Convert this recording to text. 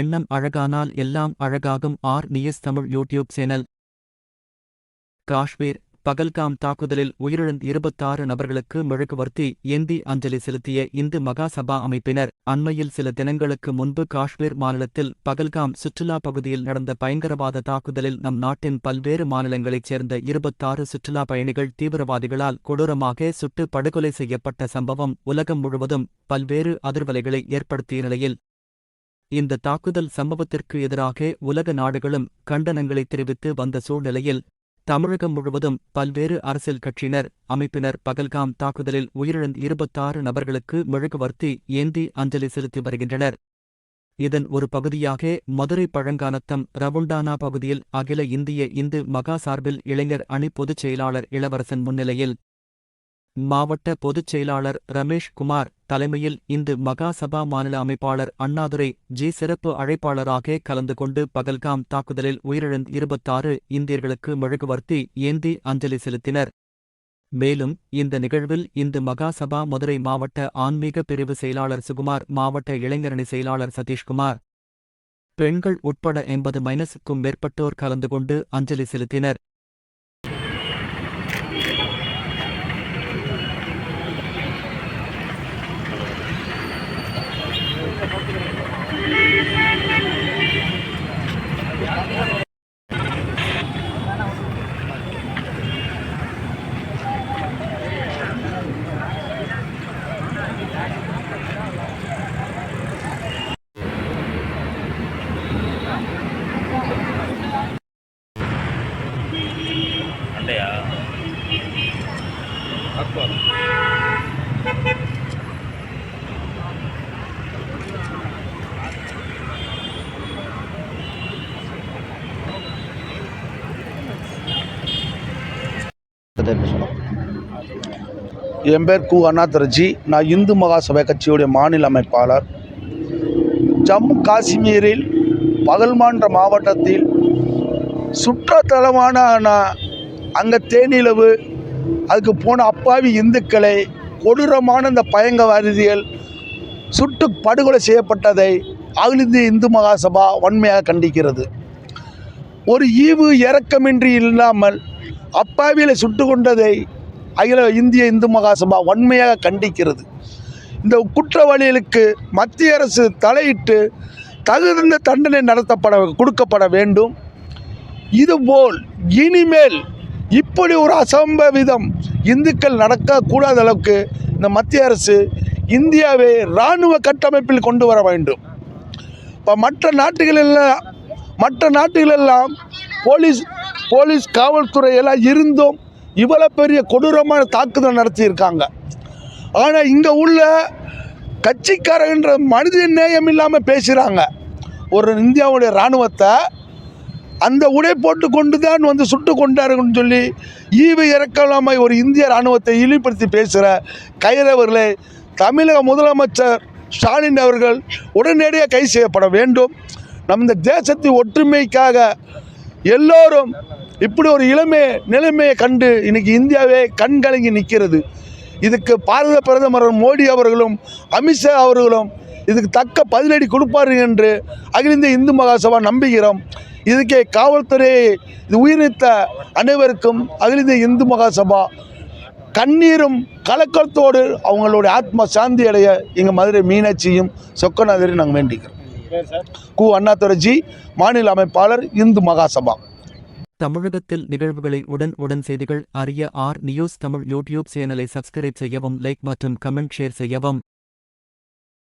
எண்ணம் அழகானால் எல்லாம் அழகாகும். R. News Tamil YouTube channel. Kashmir Pahalgam தாக்குதலில் உயிரிழந்த இருபத்தாறு நபர்களுக்கு மெழுகுவர்த்தி ஏந்தி அஞ்சலி செலுத்திய இந்து மகாசபா அமைப்பினர். அண்மையில் சில தினங்களுக்கு முன்பு காஷ்மீர் மாநிலத்தில் பகல்காம் சுற்றுலா பகுதியில் நடந்த பயங்கரவாத தாக்குதலில் நம் நாட்டின் பல்வேறு மாநிலங்களைச் சேர்ந்த இருபத்தாறு சுற்றுலா பயணிகள் தீவிரவாதிகளால் கொடூரமாக சுட்டு படுகொலை செய்யப்பட்ட சம்பவம் உலகம் முழுவதும் பல்வேறு அதிர்வலைகளை ஏற்படுத்திய நிலையில் இந்த தாக்குதல் சம்பவத்திற்கு எதிராக உலக நாடுகளும் கண்டனங்களை தெரிவித்து வந்த சூழ்நிலையில் தமிழகம் முழுவதும் பல்வேறு அரசியல் கட்சியினர் அமைப்பினர் பகல்காம் தாக்குதலில் உயிரிழந்த இருபத்தாறு நபர்களுக்கு மெழுகுவர்த்தி ஏந்தி அஞ்சலி செலுத்தி வருகின்றனர். இதன் ஒரு பகுதியாக மதுரை பழங்கானத்தம் ரவுண்டானா பகுதியில் அகில இந்திய இந்து மகா சார்பில் இளைஞர் அணி பொதுச் செயலாளர் இளவரசன் முன்னிலையில் மாவட்ட பொதுச் செயலாளர் ரமேஷ் குமார் தலைமையில் இந்து மகாசபா மாநில அமைப்பாளர் அண்ணாதுரை ஜி சிறப்பு அழைப்பாளராக கலந்து கொண்டு பகல்காம் தாக்குதலில் உயிரிழந்த இருபத்தாறு இந்தியர்களுக்கு மெழுகுவர்த்தி ஏந்தி அஞ்சலி செலுத்தினர். மேலும் இந்த நிகழ்வில் இந்து மகாசபா மதுரை மாவட்ட ஆன்மீக பிரிவு செயலாளர் சுகுமார் மாவட்ட இளைஞரணி செயலாளர் சதீஷ்குமார். பெண்கள் உட்பட எண்பது மைனஸுக்கும் மேற்பட்டோர் கலந்து கொண்டு அஞ்சலி செலுத்தினர். கதை பேசலாம் என் பேர் கு அண்ணாதுரஜி. நான் இந்து மகாசபை கட்சியுடைய மாநில அமைப்பாளர். ஜம்மு காஷ்மீரில் பகல்மான்ற மாவட்டத்தில் சுற்றுத்தலமான அங்கே தேனிலவு அதுக்கு போன அப்பாவி இந்துக்களை கொடூரமான இந்த பயங்கரவாதிகள் சுட்டு படுகொலை செய்யப்பட்டதை அகில இந்திய இந்து மகாசபா வன்மையாக கண்டிக்கிறது. ஒரு ஈவு இரக்கமின்றி இல்லாமல் அப்பாவிகளை சுட்டு கொண்டதை அகில இந்திய இந்து மகாசபா வன்மையாக கண்டிக்கிறது. இந்த குற்றவாளிகளுக்கு மத்திய அரசு தலையிட்டு தகுந்த தண்டனை நடத்தப்பட கொடுக்கப்பட வேண்டும். இதுபோல் இனிமேல் இப்படி ஒரு அசம்பவிதம் இந்துக்கள் நடக்கக்கூடாத அளவுக்கு இந்த மத்திய அரசு இந்தியாவை இராணுவ கட்டமைப்பில் கொண்டு வர வேண்டும். இப்போ மற்ற நாட்டுகளெல்லாம் மற்ற நாட்டுகளெல்லாம் போலீஸ் போலீஸ் காவல்துறையெல்லாம் இருந்தும் இவ்வளோ பெரிய கொடூரமான தாக்குதல் நடத்தியிருக்காங்க. ஆனால் இங்கே உள்ள கட்சிக்காரன்ற மனித நேயம் இல்லாமல் பேசுகிறாங்க ஒரு இந்தியாவுடைய இராணுவத்தை அந்த உடை போட்டு கொண்டு தான் வந்து சுட்டு கொண்டாருன்னு சொல்லி ஈவு இறக்கலாமல் ஒரு இந்திய இராணுவத்தை இழிப்படுத்தி பேசுகிற கைரவர்களை தமிழக முதலமைச்சர் ஸ்டாலின் அவர்கள் உடனடியாக கை செய்யப்பட வேண்டும். நம் இந்த தேசத்தின் ஒற்றுமைக்காக எல்லோரும் இப்படி ஒரு இளமை நிலைமையை கண்டு இன்னைக்கு இந்தியாவே கண்கலங்கி நிற்கிறது. இதுக்கு பாரத பிரதமர் மோடி அவர்களும் அமித்ஷா அவர்களும் இதுக்கு தக்க பதிலடி கொடுப்பார்கள் என்று அகில இந்திய இந்து மகாசபா நம்புகிறோம். இதுக்கே காவல்துறையை இது உயிர்நீத்த அனைவருக்கும் அகில இந்திய இந்து மகாசபா கண்ணீரும் கலக்கத்தோடு அவங்களுடைய ஆத்ம சாந்தி அடைய எங்கள் மதுரை மீனாட்சியும் சொக்கநாதரையும் நாங்கள் வேண்டிக்கிறோம். கு அண்ணாதுரைஜி மாநில அமைப்பாளர் இந்து மகாசபா. தமிழகத்தில் நிகழ்வுகளை உடன் உடன் செய்திகள் அறிய ஆர் நியூஸ் தமிழ் யூடியூப் சேனலை சப்ஸ்கிரைப் செய்யவும் லைக் மற்றும் கமெண்ட் ஷேர் செய்யவும்.